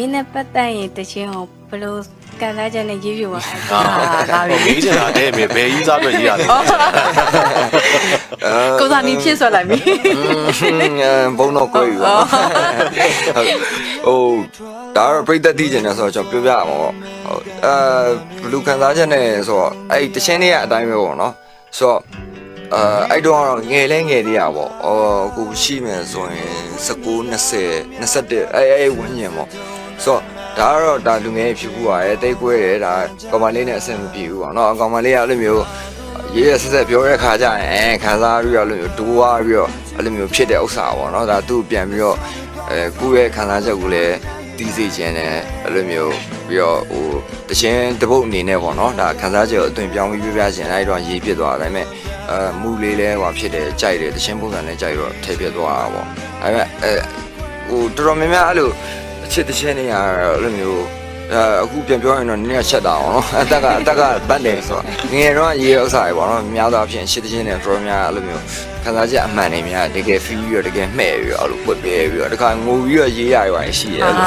ဒီနဲ့ပတ်သက်ရင်တခြင်းကိုဘယ်လိုကန်စားချက်နဲ့ရေးပြပါအဲ့အာလာပြီမေးချင်တာတဲ့မေဘယ်ကြီးစားအတွက်ရေးရတယ်ကိုစားနီးဖြစ်ဆွဲလိုက်ပြီဘုံတော့ကိုယ်ယူပါဟိုဒါတော့ပြိသက်သိကျင်တယ်ဆိုတော့ကျွန်တော်ပြောပြရမှာပေါ့ဟုတ်အဲဘလူခံစားချက်နဲ့ဆိုတော့အဲ့တချင်းလေးကအတိုင်းပဲပေါ့နော်ဆိုတော့အဲအဲ့တော့ကတော့ငယ်လဲငယ်သေးရပေါ့အော်အခုရှိမယ်ဆိုရင်19 20 21အဲ့အဲ့ဝန်းကျင်ပေါ့ ဆိုတော့ဒါကတော့ဒါလူငယ်ဖြစ်ဘူးပါရဲ့တိတ်ကွဲတယ်ဒါကောင်မလေးနဲ့အဆင်မပြေဘူးပေါ့နော်ကောင်မလေးကအဲ့လိုမျိုးရေးရဆက်ဆက်ပြောတဲ့ခါကျရင်အဲခံစားပြီးတော့အဲ့လိုမျိုးတိုးွားပြီးတော့အဲ့လိုမျိုးဖြစ်တဲ့ဥစ္စာပေါ့နော်ဒါသူ့ပြန်ပြီးတော့အဲကိုယ့်ရဲ့ခံစားချက်ကိုလည်းတီးစေခြင်းနဲ့အဲ့လိုမျိုးပြီးတော့ဟိုတခြင်းတစ်ပုတ်အနေနဲ့ပေါ့နော်ဒါခံစားချက်ကိုအသွင်ပြောင်းပြီးပြပြခြင်းအဲ့တော့ရေးဖြစ်သွားတယ်ဒါပေမဲ့အဲမူလေးလဲဟိုဖြစ်တယ်ကြိုက်တယ်တခြင်းပုံစံနဲ့ကြိုက်တော့ထည့်ပြသွားတာပေါ့ဒါပေမဲ့အဲဟိုတော်တော်များများအဲ့လိုအ ချစ်တခြင်းနေရအဲ့လိုမျိုးအဲအခုပြန်ပြောရင်တော့နည်းနည်းချက်တာအောင်နော်အတက်ကအတက်ကပတ်တယ်ဆိုတော့ငယ်တော့ရေးဥစ္စာတွေပေါ့နော်များသောအားဖြင့်ရှစ်တချင်းနဲ့ draw များအဲ့လိုမျိုးခံစားချက်အမှန်တွေများတကယ် feel ပြီးတော့တကယ်မှဲ့ပြီးတော့အဲ့လိုပွက်ပြဲပြီးတော့တခါငိုပြီးတော့ရေးရရွာရှိတယ်အဲ့လို